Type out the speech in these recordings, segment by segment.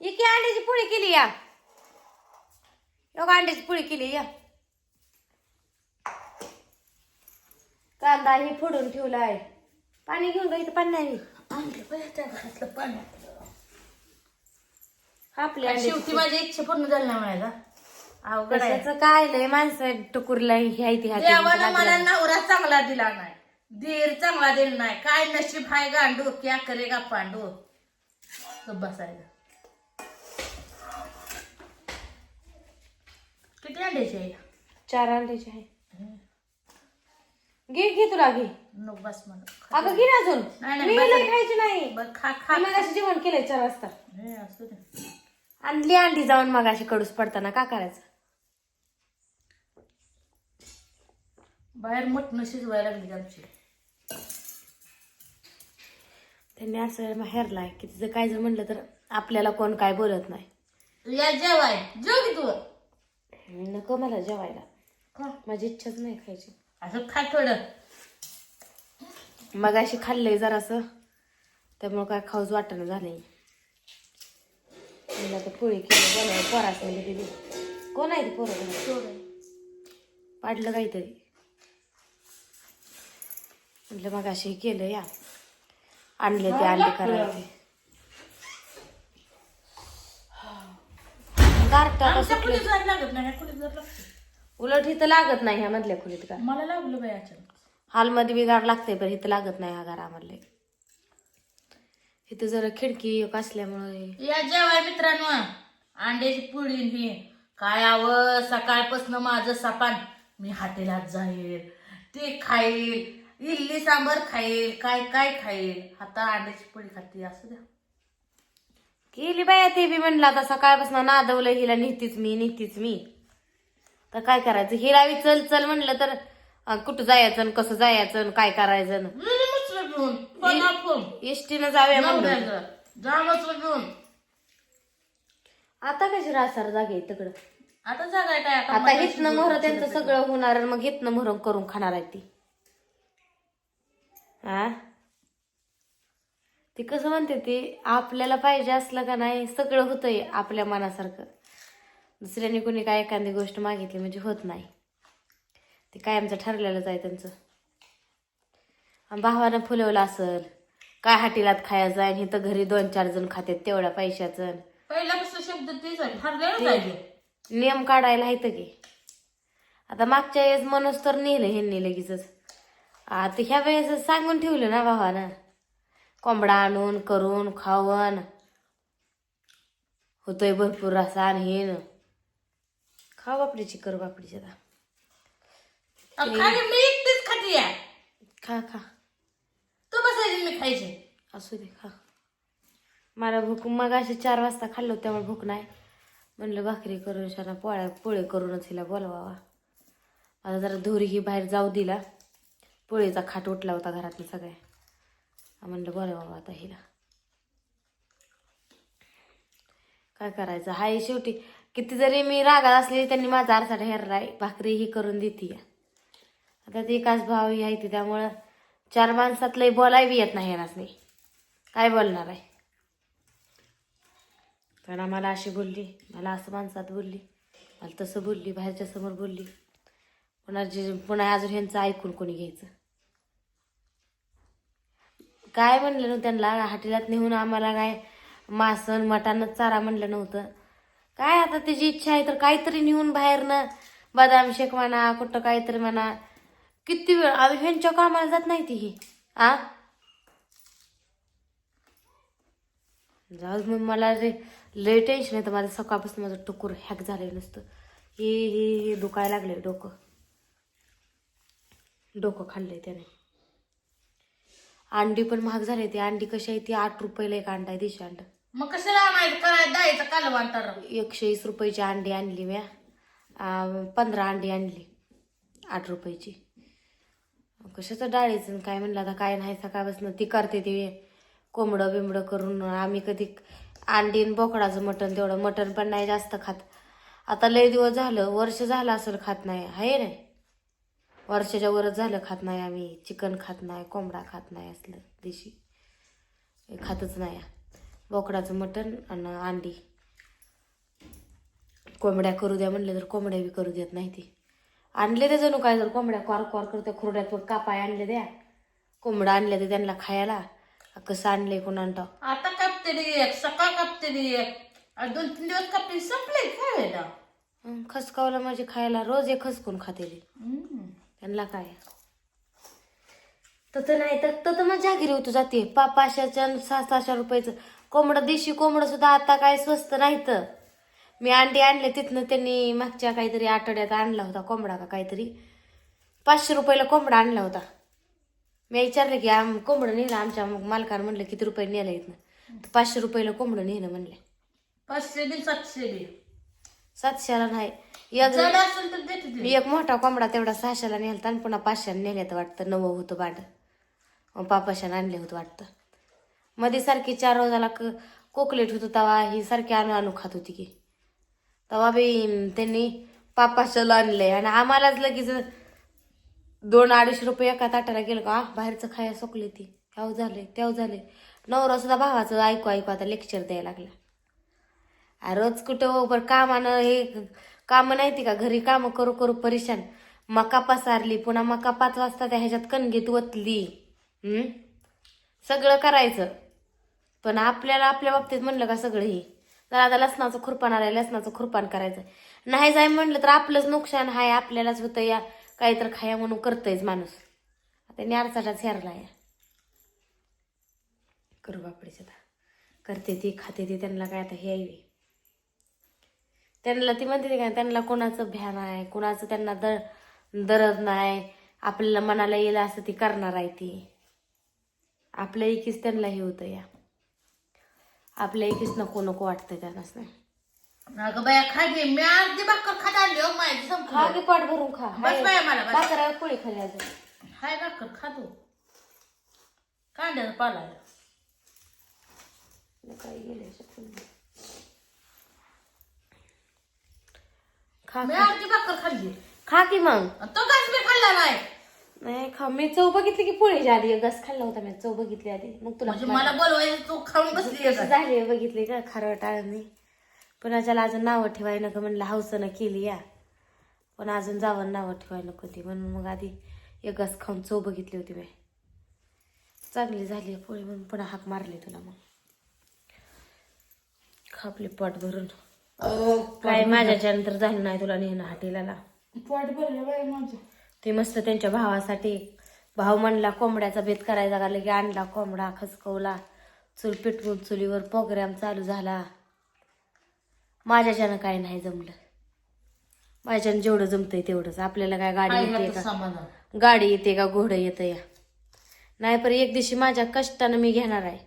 इके अंड्याची पोळी केली या. योगा अंड्याची पोळी केली या. कांदा ही फोडून ठेवलाय. पाणी घेऊन इथं पाणी. नाही आपल्या शेवटी माझी इच्छा पूर्ण झाली नाही म्हणायला. अवघड आहे. कशाचं काय लय माणसं टुकुरला ही आहे हाती देवानं मला नवरा चांगला दिला नाही. धीर चांगला दिला नाही. काय नशीब हाय गांडू क्या करेगा पांडू गप्प बसायला किती अंड्याची आहे? चार अंड्याची आहे. घे घे तुला घे. नको बस मला अगं घे ना अजून. नाही, नाही, मी बस लय. खायची नाही. बरं खा खा. मी मगाशी जेवण केलंय चार वाजता हे असू दे. आणली अंडी जाऊन मग अशी कडूस पडताना. का करायचं? बाहेर मटण शिजवायला लागली आमची. त्यांनी असं हेरलाय की तिचं काय जर म्हणलं तर आपल्याला कोण काय बोलत नाही. या जेवाय. जेव नको मला जेवायला. खा. माझी इच्छाच नाही खायची. असं खा थोडं. मग अशी खाल्लंय जरासं. त्यामुळं काय खाऊच वाटणं झालंय. मला तर पोळी केली बोलाय पोरास म्हणजे दिली कोण आहे ती पोरं? पाडलं काहीतरी. म्हटलं मग अशी केलं या. आणले ते अंडे करायचे सुटले लागत नाही ह्या लागतं. उलट इथं लागत नाही ह्या मधल्या खोलीत का? मला लागलं बाई अचानक. हॉलमध्ये बी गार लागते पण इथं लागत नाही हा घरामधले. इथं जरा खिडकी एक असल्यामुळे या जेवाय मित्रांनो. अंड्याची पुळी ही. काय आव सकाळपासून माझं सपान. मी हॉटेलात जाईल. ते खाईल. इडली सांबर खाईल. काय काय खाईल? आता अंड्याची पोळी खाते असू द्या. केली बाया ते बी म्हणलं आता सकाळपासून नादवलं हिला निघतीच मी निघतीच मी. तर काय करायचं? हिला चल चल म्हणलं तर अं, कुठं जायचं आणि कसं जायचं आणि काय करायचं मी मचलं घेऊन. पण आपण एसटीनं जाऊया म्हणलं नवऱ्याचं. जा मचलं घेऊन. आता कशी रासार जागे तिकडं आता जागाय काय? आता हितनं मोहर त्यांचं. सगळं होणार आणि मग हितनं मोहर करून खाणार आहे ती. हा ती कसं म्हणते ती आपल्याला पाहिजे असलं का नाही सगळं होतंय आपल्या मनासारखं. दुसऱ्याने कोणी काय एखादी गोष्ट मागितली म्हणजे होत नाही. ते कायमचं ठरलेलंच आहे त्यांचं. आणि भावानं फुलवलं असल काय हाटीलात खायचं आणि इथं घरी दोन चार जण खातात तेवढ्या पैशाचं. पहिल्यापासून शब्द तेच आहे नियम काढायला येतं की. आता मागच्या वेळेस मनोज तर नेलं ह्यांनी लगेचच. आता ह्या वेळेस सांगून ठेवलं ना भावानं. कोंबडा आणून करून खावण होतोय भरपूर रसा आणि हे न. खा बापडीची कर बापडीची मी एकटीच खाती आहे. खा खा. तू बसायची मी खायची. असू दे खा. मला भूक मग असे चार वाजता खाल्लं त्यामुळे भूक नाही. म्हणलं भाकरी करून शाना पोळ्या पोळे करूनच हिला बोलवावा. आता जरा धुरी ही बाहेर जाऊ दिला. पोळीचा खाट उठला होता घरातून सगळ्या. म्हणलं बोलवावा आता हिला. काय करायचं? हाय शेवटी किती जरी मी रागात असली त्यांनी माझा आरसा हेरलाय भाकरी ही करून देते. आता ती एकाच भाव ही आहे ती त्यामुळं चार माणसात लय बोलाय बी येत नाही येणार नाही. काय बोलणार आहे? कारण आम्हाला अशी बोलली मला असं माणसात बोलली मला तसं बोलली बाहेरच्या समोर बोलली. पुन्हा जे पुन्हा अजून ह्यांचं ऐकून कोणी घ्यायचं? काय म्हणलं नव्हतं त्यांना? हॉटेलात नेऊन आम्हाला काय मासन मटानच चारा म्हणलं नव्हतं. काय आता त्याची इच्छा आहे तर काहीतरी नेऊन बाहेरनं बदाम शेक म्हणा कुठं काहीतरी म्हणा. किती वेळ? आम्ही ह्यांच्या कामाला जात नाही ती ही. आ? जाऊ मग मला रे लय टेन्शन येतं माझं सकाळपासून माझं टुकूर हॅक झालंय नुसतं. हे हे हे दुखायला लागलंय डोकं. डोकं खाल्लंय त्याने. अंडी पण महाग झाली ती. अंडी कशी आहे ती आठ रुपयाला एक अंडा आहे देशी अंडा. मग कशाला आणायचं? करायचं द्यायचं एकशे वीस रुपयाची अंडी आणली म्या. पंधरा अंडी आणली आठ रुपयाची. कशाचं डाळीचं आणि काय म्हणलं आता काय नाही सकाळपासून ती करते ते. कोंबडं बिंबडं करून आम्ही कधी अंडी आणि बोकडाचं मटण तेवढं. मटण पण नाही जास्त खात. आता लय दिवस झालं वर्ष झालं असेल खात नाही. आहे नाही वर्षाच्या वरच झालं खात नाही आम्ही. चिकन खात नाही कोंबडा खात नाही असलं देशी. हे खातच नाही. बोकडाचं मटण आणि अंडी. कोंबड्या करू द्या म्हणले तर कोंबड्या बी करू देत नाही ती. आणले ते जणू काय जर कोंबड्या क्वार क्वार करते खुरड्यात वर कापाय आणले द्या. कोंबडा आणले ते त्यांना खायला. कसं आणले कोणाला? आता कापते रे सकाळ कापते रे दोन तीन दिवस कापते संपले हं, खसकावलं माझे खायला रोज एक खसकून खाते ते. हम्म. त्यांना काय? तसं नाही तर तसं मग जागिरी होतो जाते. पा पाचशेच्या सहा सहाशे रुपयाचं. कोंबडं देशी कोंबडं सुद्धा आता काय स्वस्त नाही तर मी अंडी आणले तिथनं त्यांनी मागच्या काहीतरी आठवड्यात आणला होता कोंबडा का काहीतरी. पाचशे रुपयाला कोंबडा आणला होता. मी विचारलं की आम कोंबडं नेलं आमच्या मालकानं? म्हणलं किती रुपये नेलं इथनं? पाचशे रुपयाला कोंबडं नेलं म्हणलं. पाचशे बी सातशे बी. सातशेला नाही. एक जड असेल तर देते मी ते. एक मोठा कोंबडा तेवढा सहाशेला नेलता आणि पुन्हा पाचशेला नेल्यात वाटतं. नवं होतं मग पापाशाने आणले होतं वाटतं. मध्ये सारखी चार रोजाला क कोकलेट होतं तवा ही सारखी आणू आणू खात होती की. तवा बी त्यांनी पापाशाला आणलंय आणि आम्हालाच लगेच दोन अडीचशे रुपये एका ताटाला गेलं का "आ, बाहेरचं खाया सोकली ती. ह्याव झाले त्याव झाले नवरा सुद्धा भावाचं ऐकू ऐकू आता लेक्चर द्यायला लागला. रोज कुठं हो, कामानं हे कामं नाही ती का घरी कामं करू करू परेशान. मका पसारली पुन्हा मका पाच वाजता त्या ह्याच्यात कणगीत ओतली. सगळं करायचं. पण आपल्याला आपल्या बाबतीत म्हणलं का सगळं हे? तर आता लसणाचं खुरपान आलंय लसणाचं खुरपान करायचं नाही जाय म्हणलं तर आपलंच नुकसान हाय आपल्यालाच होतं या. काही तर खाया म्हणून करतयच माणूस. आता न्यारचाटाच हेरला या. करू बापडीच आता. करते ती खाते ती त्यांना काय आता हे त्यांना ती म्हणते काय त्यांना कोणाचं भ्या आहे कोणाचं त्यांना दर दरद नाही. आपल्याला मनाला येईल असं ती करणार आहे ती. आपल्या एकीच त्यांना हे होतं या. आपल्या एकीच नको नको वाटतं त्यांनाच नाही. अगं बाया खा घे मी अर्धी भाकर खात आणली हो माझी खा की पोट भरून खा. बस बाया मला बस. भाकऱ्या पोळी खाली अजून. हाय भाकर खा तू. कांद्याचा पाला आहे. काही गेले खा मी खा. अर्धी भाकर खाल्ली. खा की मग. आणि तो मी खाल्ला नाही. नाही खा. मी चव बघितली की पोळीच्या आधी. एक घास खाल्ला होता मी चव बघितली आधी. मग तुला म्हणजे मला बोलवायचं तू खाऊन बसली आहे कशी का? झाली बघितली का? खारं टाळणी. पुण्याच्याला अजून नावं ठेवाय नको म्हणलं हौसनं केली या. पण अजून जावं नावं ठेवाय नको ती. म्हणून मग आधी एक घास खाऊन चव बघितली होती मी. चांगली झाली पोळी म्हणून पुन्हा हाक मारली तुला मग. खापली पोट भरून. काय माझ्याच्या नंतर झालं नाही तुला नेहणं हाटेला पोट भरलं बाई माझं. ते मस्त त्यांच्या भावासाठी भाऊ म्हणला कोंबड्याचा बेत करायचा का लगे आणला कोंबडा खसकवला चूल पेटवून चुलीवर प्रोग्राम चालू झाला. माझ्याच्यानं काय नाही जमलं. माझ्याच्यानं जेवढं जमतंय तेवढंच. आपल्याला काय गाडी येते का? गाडी येते का? घोडं येतं या नाही पण एक दिवशी माझ्या कष्टानं मी घेणार आहे.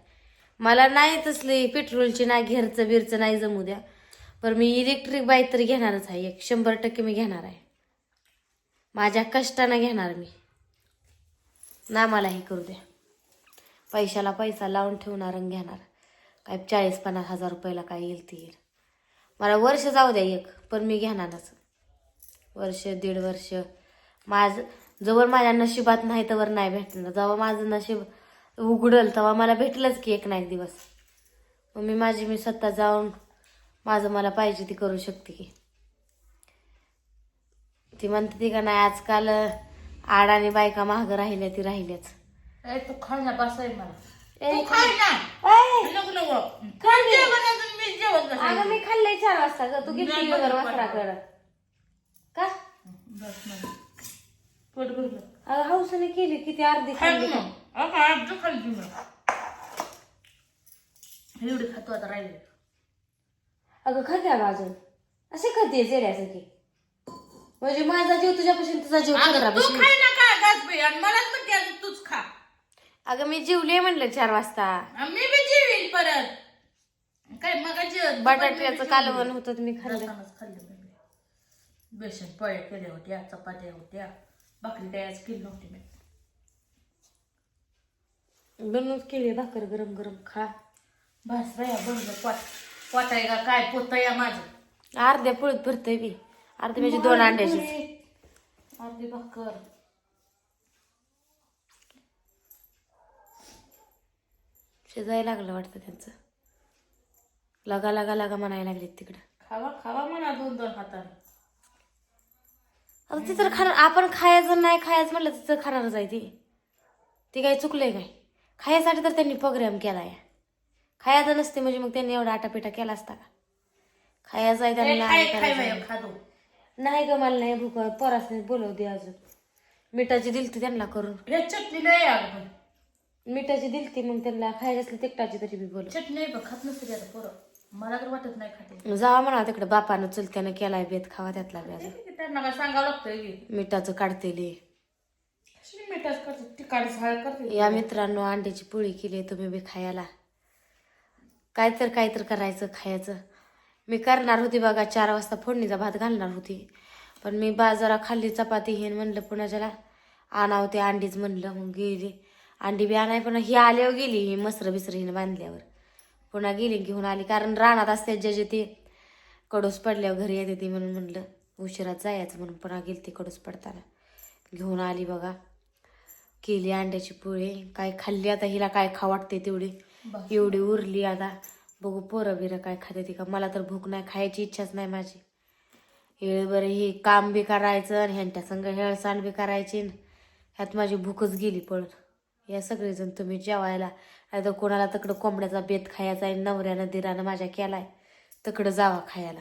मला नाही तसली पेट्रोलची नाही घेरचं बिरचं नाही जमू द्या. पण मी इलेक्ट्रिक बाईक तरी घेणारच आहे. एक शंभर टक्के मी घेणार आहे. माझ्या कष्टानं घेणार मी. ना मला हे करू द्या. पैशाला पैसा लावून ठेवणार आणि घेणार. काय चाळीस पन्नास हजार रुपयाला काय येईल ते येईल. मला वर्ष जाऊ द्या एक पण मी घेणारच. वर्ष दीड वर्ष. माझ जवळ माझ्या नशिबात नाही तर नाही भेटणार. जेव्हा माझं नशीब उघडल तेव्हा मला भेटलंच की एक ना एक दिवस. मग मी माझी मी स्वतः जाऊन माझं मला पाहिजे ती करू शकते की. ती म्हणते ती का नाही आजकाल आड आणि बायका महाग राहिल्या ती राहिल्याच. ए तू खायला बस आहे मला. ए, तू खाय ना. ए, नको नको. खा की. जेवण अजून मी अगं. मी खाल्लंय चार वाजता ग. तू नाही, किती बरं, वगैरे बरं. का? बस नाही. पोट भरलं अगं हौसाने केली किती अर्धी खाय खाल्ली मग अगं खाल्ली एवढी खातो आता राहिले. अगं खाते अगं अजून. असे खाते जेऱ्यासारखी. म्हणजे माझा जीव तुझ्यापासून तुझा जीव अगं, तू चंद्रापाशी खाय ना का गास बाई? आणि मलाच म्हणते अजून तूच खा. अगं मी जीवले म्हणलं चार वाजता. आणि मी बी जेवीन परत. काय मग बटाट्याचं कालवण होतं मी खाल्लं. खाल्लं मी. बेसन पोळ्या केल्या होत्या चपात्या होत्या. भाकरी आज केली नव्हती मी. बनवून केली भाकर गरम गरम खा. बस बाया बरोबर पोट. आहे का? काय माझं? अर्ध्या पोळीत भरतय बी. अर्धी म्हणजे दोन अंड्याची अर्धी भाकर. शिजायला लागलं वाटतं त्यांचं. लगा लगा लगा म्हणायला लागलेत तिकडं. खावा खावा म्हणा दोन दोन हाताने. आता ती तर खाणार. आपण खायचं नाही खायचं म्हणलं तिथं खाणारच आहे ती. ती काही चुकलंय काय? खायसाठी तर त्यांनी प्रोग्राम केला आहे खायचं नसते म्हणजे मग त्यांनी एवढा आटापिटा केला असता का? खायचं आहे त्यांना करायचा आहे. खातो नाही ग मला नाही भूक पोरासने बोलवते अजून. मिठाची दिलती त्यांना करून. हे चटणी नाही आहे अगं मिठाची दिलती मग त्यांना खायची असली तिकटाची तरी बी बोलव. चटणी आहे बघ खात नसते आता पोरं. मला तर वाटत नाही खाते जावा म्हणा तिकडे बापानं चुलत्यानं केलाय बेत खावा त्यातला बी अजून. त्यांना काय सांगावं लागतंय की? मिठाचं काढतेली. कशी मिठाच करते? या मित्रांनो अंड्याची पोळी केली तुम्ही बी खायला. काय तर काय तर करायचं खायचं. मी करणार होती बघा चार वाजता फोडणीचा भात घालणार होती. पण मी बाजारा खाल्ली चपाती हे म्हणलं पुन्हा ज्याला आणावं ते अंडीच म्हणलं मग गेली. अंडी बी आणाय पण ही आल्यावर गेली ही मसरं बिसरं हिनं बांधल्यावर. पुन्हा गेली घेऊन आली कारण रानात असते जे जे ते कडूस पडल्यावर घरी येते ती म्हणून म्हणलं उशिरात जायचं म्हणून पुन्हा गेली ती कडूस पडताना. घेऊन आली बघा. केली अंड्याची पोळी काय खाल्ली आता हिला काय खा वाटते तेवढी. एवढी उरली आता. बघू पोरं बिरं काय खाते ती का. मला तर भूक नाही खायची इच्छाच नाही माझी. हे बरं हे काम बी करायचं आणि ह्यांच्या संग हेळसांड बी करायची ह्यात माझी भूकच गेली पळत या सगळेजण तुम्ही जेवायला. नाही तर कोणाला तकडं कोंबड्याचा बेत खायचा आहे नवऱ्यानं दिरानं माझ्या केलाय. तकडं जावा खायला.